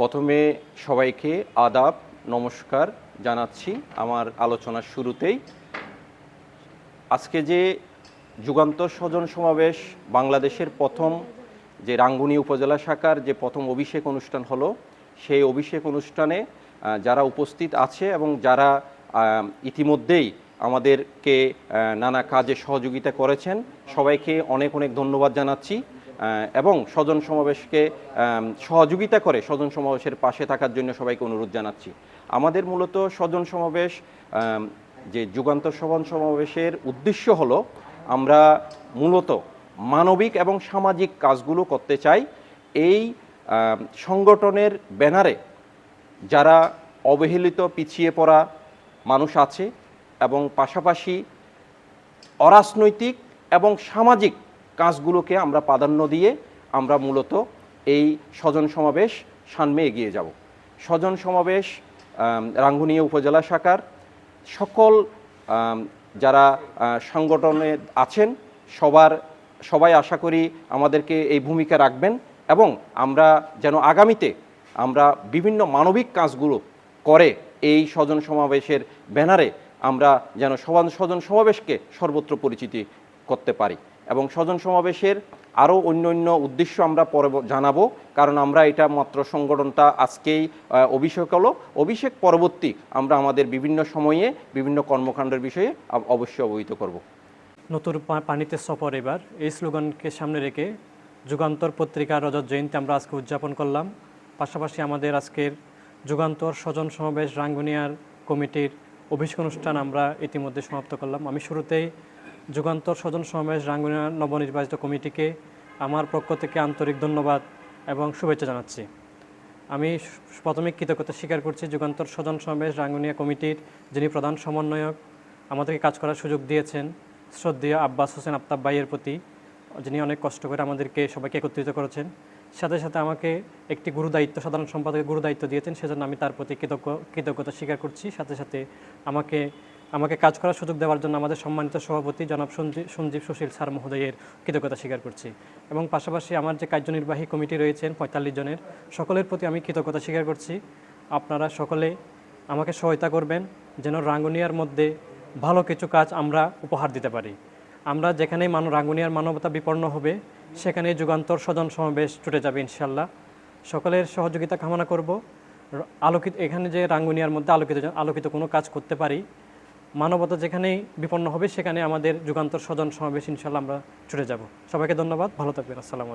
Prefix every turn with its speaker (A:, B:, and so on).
A: প্রথমে সবাইকে আদাব, নমস্কার জানাচ্ছি আমার আলোচনার শুরুতেই। আজকে যে যুগান্তর স্বজন সমাবেশ, বাংলাদেশের প্রথম যে রাঙ্গুনি উপজেলা শাখার যে প্রথম অভিষেক অনুষ্ঠান হলো, সেই অভিষেক অনুষ্ঠানে যারা উপস্থিত আছে এবং যারা ইতিমধ্যেই আমাদেরকে নানা কাজে সহযোগিতা করেছেন, সবাইকে অনেক অনেক ধন্যবাদ জানাচ্ছি। এবং স্বজন সমাবেশকে সহযোগিতা করে স্বজন সমাবেশের পাশে থাকার জন্য সবাইকে অনুরোধ জানাচ্ছি। আমাদের মূলত স্বজন সমাবেশ যে যুগান্তর স্বজন সমাবেশের উদ্দেশ্য হলো, আমরা মূলত মানবিক এবং সামাজিক কাজগুলো করতে চাই। এই সংগঠনের ব্যানারে যারা অবহেলিত পিছিয়ে পড়া মানুষ আছে এবং পাশাপাশি অরাজনৈতিক এবং সামাজিক কাজগুলোকে আমরা প্রাধান্য দিয়ে আমরা মূলত এই স্বজন সমাবেশ সামনে এগিয়ে যাব। স্বজন সমাবেশ রাঙ্গুনিয়া উপজেলা শাখার সকল যারা সংগঠনে আছেন, সবার, সবাই আশা করি আমাদেরকে এই ভূমিকা রাখবেন এবং আমরা যেন আগামীতে আমরা বিভিন্ন মানবিক কাজগুলো করে এই স্বজন সমাবেশের ব্যানারে আমরা যেন সবান স্বজন সমাবেশকে সর্বত্র পরিচিতি করতে পারি। এবং স্বজন সমাবেশের আরও অন্য অন্য উদ্দেশ্য আমরা পরে জানাব, কারণ আমরা এটা মাত্র সংগঠনটা আজকেই অভিষেক হলো। অভিষেক পরবর্তী আমরা আমাদের বিভিন্ন সময়ে, বিভিন্ন কর্মকাণ্ডের বিষয়ে অবশ্যই অবহিত করব।
B: নতুন পানিতে সফর এবার। এই স্লোগানকে সামনে রেখে যুগান্তর পত্রিকার রজত জয়ন্তী আমরা আজকে উদযাপন করলাম। পাশাপাশি আমাদের আজকের যুগান্তর স্বজন সমাবেশ রাঙ্গুনিয়ার কমিটির অভিষেক অনুষ্ঠান আমরা ইতিমধ্যে সমাপ্ত করলাম। আমি শুরুতেই যুগান্তর স্বজন সমাবেশ রাঙ্গুনিয়ার নবনির্বাচিত কমিটিকে আমার পক্ষ থেকে আন্তরিক ধন্যবাদ এবং শুভেচ্ছা জানাচ্ছি। আমি প্রথমে কৃতজ্ঞতা স্বীকার করছি যুগান্তর স্বজন সমাবেশ রাঙ্গুনিয়া কমিটির যিনি প্রধান সমন্বয়ক, আমাদেরকে কাজ করার সুযোগ দিয়েছেন শ্রদ্ধেয় আব্বাস হোসেন আফতাব ভাইয়ের প্রতি, যিনি অনেক কষ্ট করে আমাদেরকে সবাইকে একত্রিত করেছেন। সাথে সাথে আমাকে একটি গুরু দায়িত্ব, সাধারণ সম্পাদকের গুরু দায়িত্ব দিয়েছেন, সেজন্য আমি তার প্রতি কৃতজ্ঞ, কৃতজ্ঞতা স্বীকার করছি। সাথে সাথে আমাকে আমাকে কাজ করার সুযোগ দেওয়ার জন্য আমাদের সম্মানিত সভাপতি জনাব সঞ্জীব সুশীল স্যার মহোদয়ের কৃতজ্ঞতা স্বীকার করছি এবং পাশাপাশি আমার যে কার্যনির্বাহী কমিটি রয়েছেন পঁয়তাল্লিশ জনের, সকলের প্রতি আমি কৃতজ্ঞতা স্বীকার করছি। আপনারা সকলে আমাকে সহায়তা করবেন যেন রাঙ্গুনিয়ার মধ্যে ভালো কিছু কাজ আমরা উপহার দিতে পারি। আমরা যেখানে মানব রাঙ্গুনিয়ার মানবতা বিপন্ন হবে সেখানে যুগান্তর স্বজন সমাবেশ ছুটে যাবে ইনশাল্লাহ সকলের সহযোগিতা কামনা করব। আলোকিত, এখানে যে রাঙ্গুনিয়ার মধ্যে আলোকিত আলোকিত কোনো কাজ করতে পারি মানবতা যেখানেই বিপন্ন হবে, সেখানে আমাদের যুগান্তর স্বজন সমাবেশ ইনশাল্লাহ আমরা ছুটে যাব। সবাইকে ধন্যবাদ, ভালো থাকবেন, আসসালামু